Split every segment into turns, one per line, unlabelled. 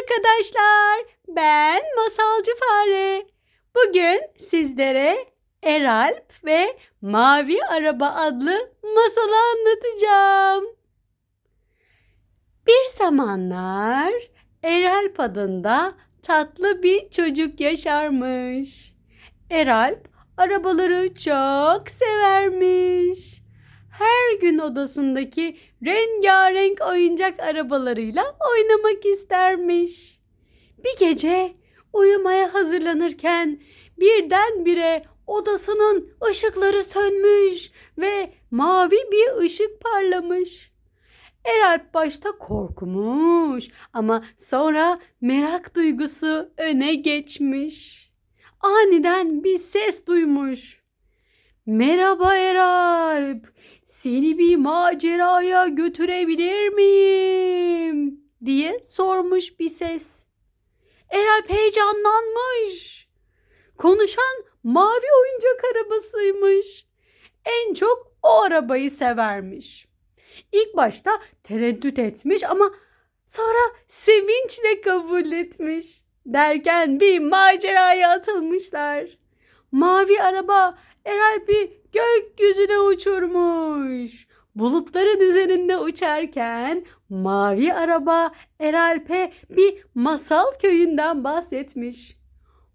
Arkadaşlar. Ben Masalcı Fare. Bugün sizlere Eralp ve Mavi Araba adlı masalı anlatacağım. Bir zamanlar Eralp adında tatlı bir çocuk yaşarmış. Eralp arabaları çok severmiş. Odasındaki rengarenk oyuncak arabalarıyla oynamak istermiş. Bir gece uyumaya hazırlanırken birdenbire odasının ışıkları sönmüş ve mavi bir ışık parlamış. Eralp başta korkmuş ama sonra merak duygusu öne geçmiş. Aniden bir ses duymuş. Merhaba Eralp. Seni bir maceraya götürebilir miyim? diye sormuş bir ses. Eralp heyecanlanmış. Konuşan mavi oyuncak arabasıymış. En çok o arabayı severmiş. İlk başta tereddüt etmiş ama sonra sevinçle kabul etmiş. Derken bir maceraya atılmışlar. Mavi araba Eralp'i gökyüzüne uçurmuş. Bulutların üzerinde uçarken mavi araba Eralp'e bir masal köyünden bahsetmiş.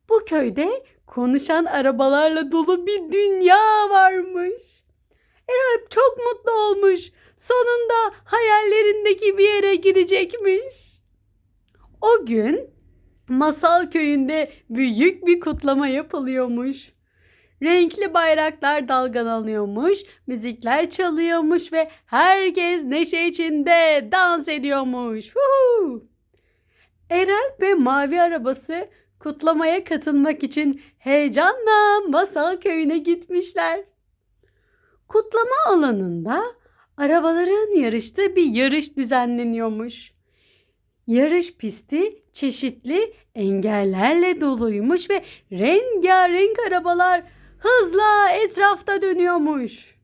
Bu köyde konuşan arabalarla dolu bir dünya varmış. Eralp çok mutlu olmuş. Sonunda hayallerindeki bir yere gidecekmiş. O gün masal köyünde büyük bir kutlama yapılıyormuş. Renkli bayraklar dalgalanıyormuş, müzikler çalıyormuş ve herkes neşe içinde dans ediyormuş. Huhu! Erel ve mavi arabası kutlamaya katılmak için heyecanla masal köyüne gitmişler. Kutlama alanında arabaların yarıştığı bir yarış düzenleniyormuş. Yarış pisti çeşitli engellerle doluymuş ve rengarenk arabalar hızla etrafta dönüyormuş.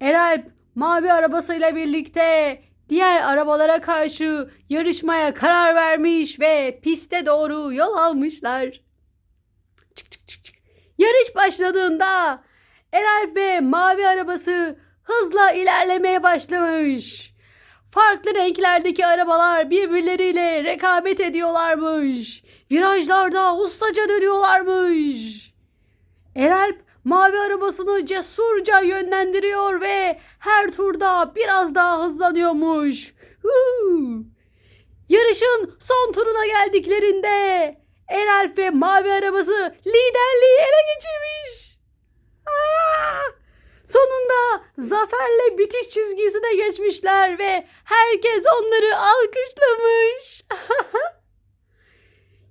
Eralp mavi arabasıyla birlikte diğer arabalara karşı yarışmaya karar vermiş ve piste doğru yol almışlar. Çık çık çık. Yarış başladığında Eralp ve mavi arabası hızla ilerlemeye başlamış. Farklı renklerdeki arabalar birbirleriyle rekabet ediyorlarmış. Virajlarda ustaca dönüyorlarmış. Eralp mavi arabasını cesurca yönlendiriyor ve her turda biraz daha hızlanıyormuş. Huu. Yarışın son turuna geldiklerinde Eralp ve mavi arabası liderliği ele geçirmiş. Aa! Sonunda zaferle bitiş çizgisine geçmişler ve herkes onları alkışlamış.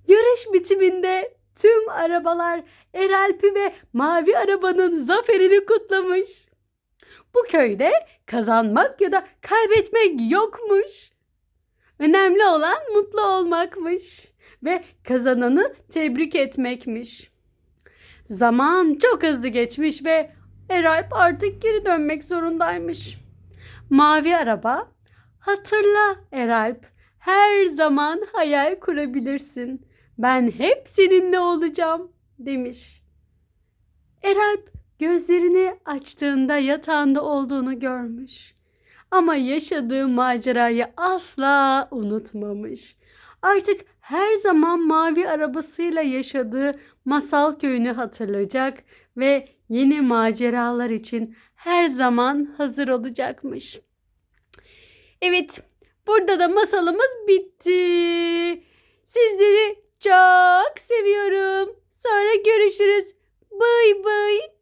Yarış bitiminde tüm arabalar Eralp'i ve Mavi Araba'nın zaferini kutlamış. Bu köyde kazanmak ya da kaybetmek yokmuş. Önemli olan mutlu olmakmış ve kazananı tebrik etmekmiş. Zaman çok hızlı geçmiş ve Eralp artık geri dönmek zorundaymış. Mavi araba, hatırla Eralp, her zaman hayal kurabilirsin. Ben hep seninle olacağım demiş. Eralp gözlerini açtığında yatağında olduğunu görmüş. Ama yaşadığı macerayı asla unutmamış. Artık her zaman mavi arabasıyla yaşadığı masal köyünü hatırlayacak ve yeni maceralar için her zaman hazır olacakmış. Evet, burada da masalımız bitti seviyorum. Sonra görüşürüz. Bye bye.